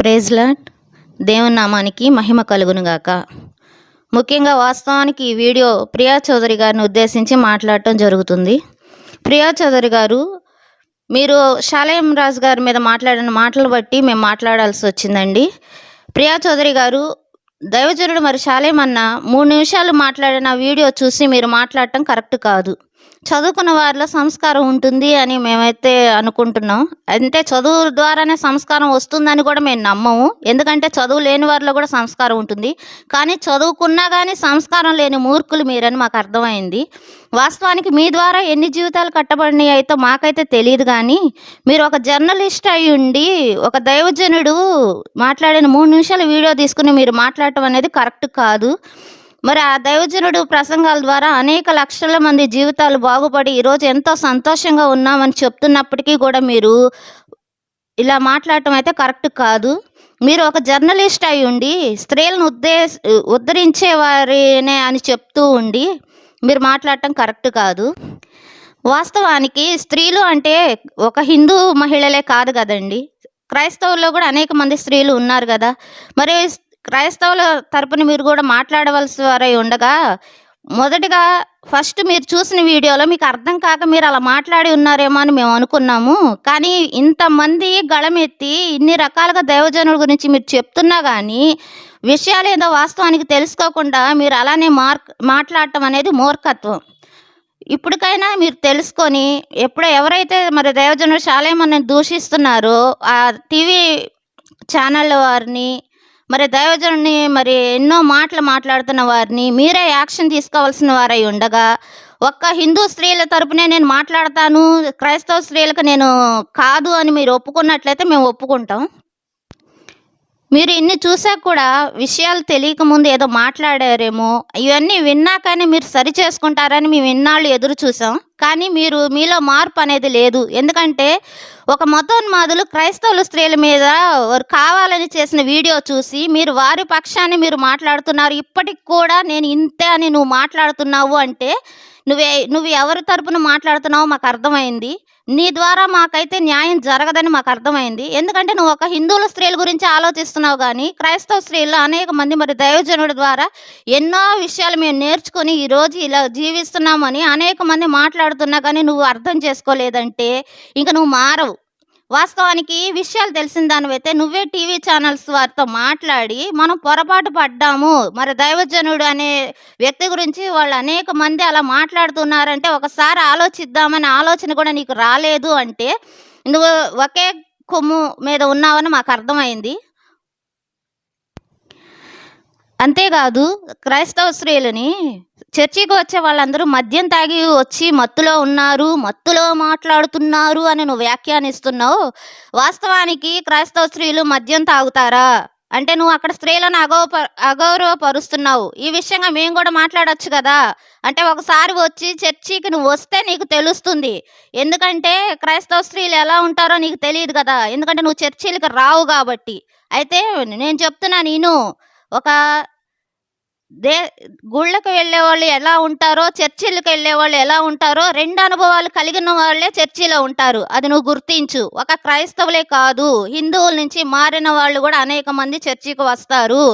ప్రైజ్లాట్ దేవుని నామానికి మహిమ కలుగునుగాక ముఖ్యంగా వాస్తవానికి ఈ వీడియో ప్రియా చౌదరి గారిని ఉద్దేశించి మాట్లాడటం జరుగుతుంది. ప్రియా చౌదరి గారు మీరు శాలయం రాజు గారి మీద మాట్లాడిన మాటలు బట్టి మేము మాట్లాడాల్సి వచ్చిందండి. ప్రియా చౌదరి గారు దైవజనుడు మరి శాలయం అన్న మూడు నిమిషాలు మాట్లాడిన వీడియో చూసి మీరు మాట్లాడటం కరెక్ట్ కాదు. చదువుకున్న వారిలో సంస్కారం ఉంటుంది అని మేమైతే అనుకుంటున్నాం. అంటే చదువు ద్వారానే సంస్కారం వస్తుందని కూడా మేము నమ్మము. ఎందుకంటే చదువు లేని వారిలో కూడా సంస్కారం ఉంటుంది. కానీ చదువుకున్నా కానీ సంస్కారం లేని మూర్ఖులు మీరని మాకు అర్థమైంది. వాస్తవానికి మీ ద్వారా ఎన్ని జీవితాలు కట్టబడినాయి అయితే మాకైతే తెలియదు కానీ మీరు ఒక జర్నలిస్ట్ అయి ఉండి ఒక దైవజనుడు మాట్లాడిన మూడు నిమిషాల వీడియో తీసుకుని మీరు మాట్లాడటం అనేది కరెక్ట్ కాదు. మరి ఆ దైవజనుడు ప్రసంగాల ద్వారా అనేక లక్షల మంది జీవితాలు బాగుపడి ఈరోజు ఎంతో సంతోషంగా ఉన్నామని చెప్తున్నప్పటికీ కూడా మీరు ఇలా మాట్లాడటం అయితే కరెక్ట్ కాదు. మీరు ఒక జర్నలిస్ట్ అయి ఉండి స్త్రీలను ఉద్దేశ ఉద్ధరించేవారినే అని చెప్తూ ఉండి మీరు మాట్లాడటం కరెక్ట్ కాదు. వాస్తవానికి స్త్రీలు అంటే ఒక హిందూ మహిళలే కాదు కదండి. క్రైస్తవుల్లో కూడా అనేక మంది స్త్రీలు ఉన్నారు కదా. మరి క్రైస్తవుల తరపున మీరు కూడా మాట్లాడవలసి వారై ఉండగా మొదటిగా ఫస్ట్ మీరు చూసిన వీడియోలో మీకు అర్థం కాక మీరు అలా మాట్లాడి ఉన్నారేమో అని మేము అనుకున్నాము. కానీ ఇంతమంది గళమెత్తి ఇన్ని రకాలుగా దైవజనుల గురించి మీరు చెప్తున్నా కానీ విషయాలు ఏదో వాస్తవానికి తెలుసుకోకుండా మీరు అలానే మార్క్ మాట్లాడటం అనేది మూర్ఖత్వం. ఇప్పటికైనా మీరు తెలుసుకొని ఎప్పుడు ఎవరైతే మరి దైవజనుడు శాలేమని దూషిస్తున్నారో ఆ టీవీ ఛానల్ వారిని మరి దైవజనుడిని మరి ఎన్నో మాటలు మాట్లాడుతున్న వారిని మీరే యాక్షన్ తీసుకోవాల్సిన వారై ఉండగా ఒక్క హిందూ స్త్రీల తరపునే నేను మాట్లాడతాను క్రైస్తవ స్త్రీలకు నేను కాదు అని మీరు ఒప్పుకున్నట్లయితే మేము ఒప్పుకుంటాం. మీరు ఇన్ని చూసాక కూడా విషయాలు తెలియక ముందు ఏదో మాట్లాడారేమో ఇవన్నీ విన్నాకనే మీరు సరి చేసుకుంటారని మేము ఇన్నాళ్ళు ఎదురు చూసాం. కానీ మీరు మీలో మార్పు అనేది లేదు. ఎందుకంటే ఒక మతోన్మాదులు క్రైస్తవులు స్త్రీల మీద కావాలని చేసిన వీడియో చూసి మీరు వారి పక్షాన్ని మీరు మాట్లాడుతున్నారు. ఇప్పటికి కూడా నేను ఇంతే అని నువ్వు మాట్లాడుతున్నావు అంటే నువ్వే నువ్వు ఎవరి తరపున మాట్లాడుతున్నావో మాకు అర్థమైంది. నీ ద్వారా మాకైతే న్యాయం జరగదని మాకు అర్థమైంది. ఎందుకంటే నువ్వు ఒక హిందువుల స్త్రీల గురించి ఆలోచిస్తున్నావు కానీ క్రైస్తవ స్త్రీలు అనేక మంది మరి దైవజనుడి ద్వారా ఎన్నో విషయాలు మేము నేర్చుకొని ఈరోజు ఇలా జీవిస్తున్నామని అనేక మంది మాట్లాడుతున్నా కానీ నువ్వు అర్థం చేసుకోలేదంటే ఇంకా నువ్వు మారవు. వాస్తవానికి విషయాలు తెలిసిన దానివైతే నువ్వే టీవీ ఛానల్స్ వారితో మాట్లాడి మనం పొరపాటు పడ్డాము. మరి దైవజనుడు అనే వ్యక్తి గురించి వాళ్ళు అనేక మంది అలా మాట్లాడుతున్నారంటే ఒకసారి ఆలోచిద్దామనే ఆలోచన కూడా నీకు రాలేదు అంటే నువ్వు ఒకే కొమ్ము మీద ఉన్నావని మాకు అర్థమైంది. అంతేకాదు క్రైస్తవ స్త్రీలని చర్చికి వచ్చే వాళ్ళందరూ మద్యం తాగి వచ్చి మత్తులో ఉన్నారు మత్తులో మాట్లాడుతున్నారు అని నువ్వు వ్యాఖ్యానిస్తున్నావు. వాస్తవానికి క్రైస్తవ స్త్రీలు మద్యం తాగుతారా? అంటే నువ్వు అక్కడ స్త్రీలను అగౌప అగౌరవపరుస్తున్నావు. ఈ విషయంగా మేము కూడా మాట్లాడచ్చు కదా. అంటే ఒకసారి వచ్చి చర్చికి నువ్వు వస్తే నీకు తెలుస్తుంది. ఎందుకంటే క్రైస్తవ స్త్రీలు ఎలా ఉంటారో నీకు తెలియదు కదా. ఎందుకంటే నువ్వు చర్చిలకు రావు కాబట్టి. అయితే నేను చెప్తున్నా నేను ఒక దే గుళ్ళకు వెళ్ళే వాళ్ళు ఎలా ఉంటారో చర్చిలకు వెళ్ళే వాళ్ళు ఎలా ఉంటారో రెండు అనుభవాలు కలిగిన వాళ్ళే చర్చిలో ఉంటారు. అది నువ్వు గుర్తించు. ఒక క్రైస్తవులే కాదు. హిందువుల నుంచి మారిన వాళ్ళు కూడా అనేక మంది చర్చికి వస్తారు.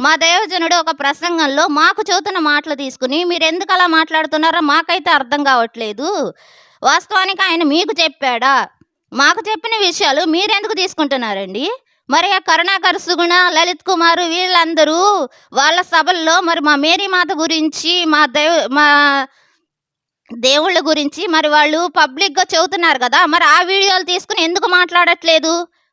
మా దైవజనుడు ఒక ప్రసంగంలో మాకు చెబుతున్న మాటలు తీసుకుని మీరు ఎందుకు అలా మాట్లాడుతున్నారో మాకైతే అర్థం కావట్లేదు. వాస్తవానికి ఆయన మీకు చెప్పాడా? మాకు చెప్పిన విషయాలు మీరెందుకు తీసుకుంటున్నారండి? మరి ఆ కరుణాకర్ సుగుణ లలిత్ కుమార్ వీళ్ళందరూ వాళ్ళ సభల్లో మరి మా మేరీ మాత గురించి మా దేవ మా దేవుళ్ళ గురించి మరి వాళ్ళు పబ్లిక్గా చెబుతున్నారు కదా మరి ఆ వీడియోలు తీసుకుని ఎందుకు మాట్లాడట్లేదు?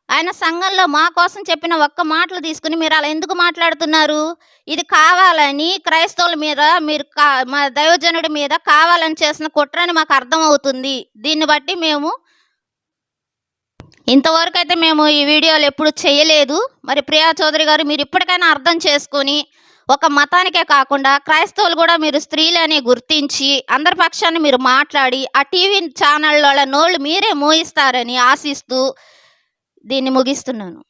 ఆయన సంఘంలో మా కోసం చెప్పిన ఒక్క మాటలు తీసుకుని మీరు అలా ఎందుకు మాట్లాడుతున్నారు? ఇది కావాలని క్రైస్తవుల మీద మీరు కా మా దైవజనుడి మీద కావాలని చేసిన కుట్రని మాకు అర్థమవుతుంది. దీన్ని బట్టి మేము ఇంతవరకు అయితే మేము ఈ వీడియోలు ఎప్పుడు చేయలేదు. మరి ప్రియా చౌదరి గారు మీరు ఇప్పటికైనా అర్థం చేసుకొని ఒక మతానికే కాకుండా క్రైస్తవులు కూడా మీరు స్త్రీలని గుర్తించి అందరి పక్షాన్ని మీరు మాట్లాడి ఆ టీవీ ఛానళ్ళ నోళ్ళు మీరే మోయిస్తారని ఆశిస్తూ దీన్ని ముగిస్తున్నాను.